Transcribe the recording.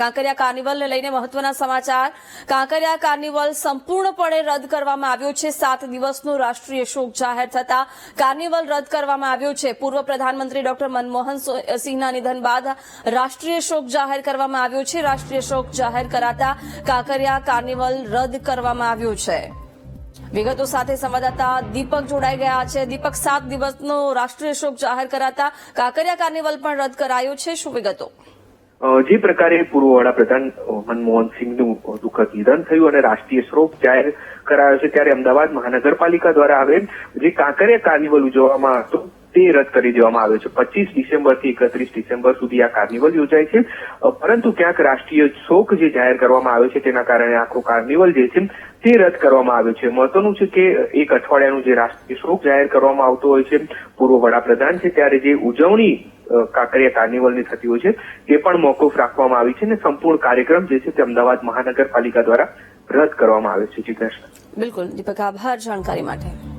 કાંકરિયા કાર્નિવલને લઈને મહત્વના સમાચાર. કાંકરિયા કાર્નિવલ સંપૂર્ણપણે રદ કરવામાં આવ્યો છે. સાત દિવસનો રાષ્ટ્રીય શોક જાહેર થતા કાર્નિવલ રદ કરવામાં આવ્યો છે. પૂર્વ પ્રધાનમંત્રી ડોક્ટર મનમોહન સિંહના નિધન બાદ રાષ્ટ્રીય શોક જાહેર કરવામાં આવ્યો છે. રાષ્ટ્રીય શોક જાહેર કરાતા કાંકરિયા કાર્નિવલ રદ કરવામાં આવ્યો છે. વિગતો સાથે સંવાદદાતા દીપક જોડાઈ ગયા છે. દીપક, સાત દિવસનો રાષ્ટ્રીય શોક જાહેર કરાતા કાંકરિયા કાર્નિવલ પણ રદ કરાયો છે. શું વિગતો? જે પ્રકારે પૂર્વ વડાપ્રધાન મનમોહન સિંહનું અ, દુઃખદ નિધન થયું અને રાષ્ટ્રીય શોક જાહેર કરાયો છે ત્યારે અમદાવાદ મહાનગરપાલિકા દ્વારા હવે જે કાંકરિયા કાર્નિવલ ઉજવવામાં હતો તે રદ કરી દેવામાં આવ્યો છે. પચીસ ડિસેમ્બરથી એકત્રીસ ડિસેમ્બર સુધી આ કાર્નિવલ યોજાય છે. પરંતુ ક્યાંક રાષ્ટ્રીય શોક જે જાહેર કરવામાં આવ્યો છે તેના કારણે આખો કાર્નિવલ જે છે તે રદ કરવામાં આવ્યો છે. મહત્વનું છે કે એક અઠવાડિયાનું જે રાષ્ટ્રીય શોક જાહેર કરવામાં આવતો હોય છે, પૂર્વ વડાપ્રધાન છે ત્યારે જે ઉજવણી કાંકરિયા કાર્નિવલની થતી હોય છે, તે પણ મોકૂફ રાખવામાં આવી છે અને સંપૂર્ણ કાર્યક્રમ જે છે તે અમદાવાદ મહાનગરપાલિકા દ્વારા રદ કરવામાં આવ્યો છે. જીતેશ બિલકુલ. દીપક, આભાર જાણકારી માટે.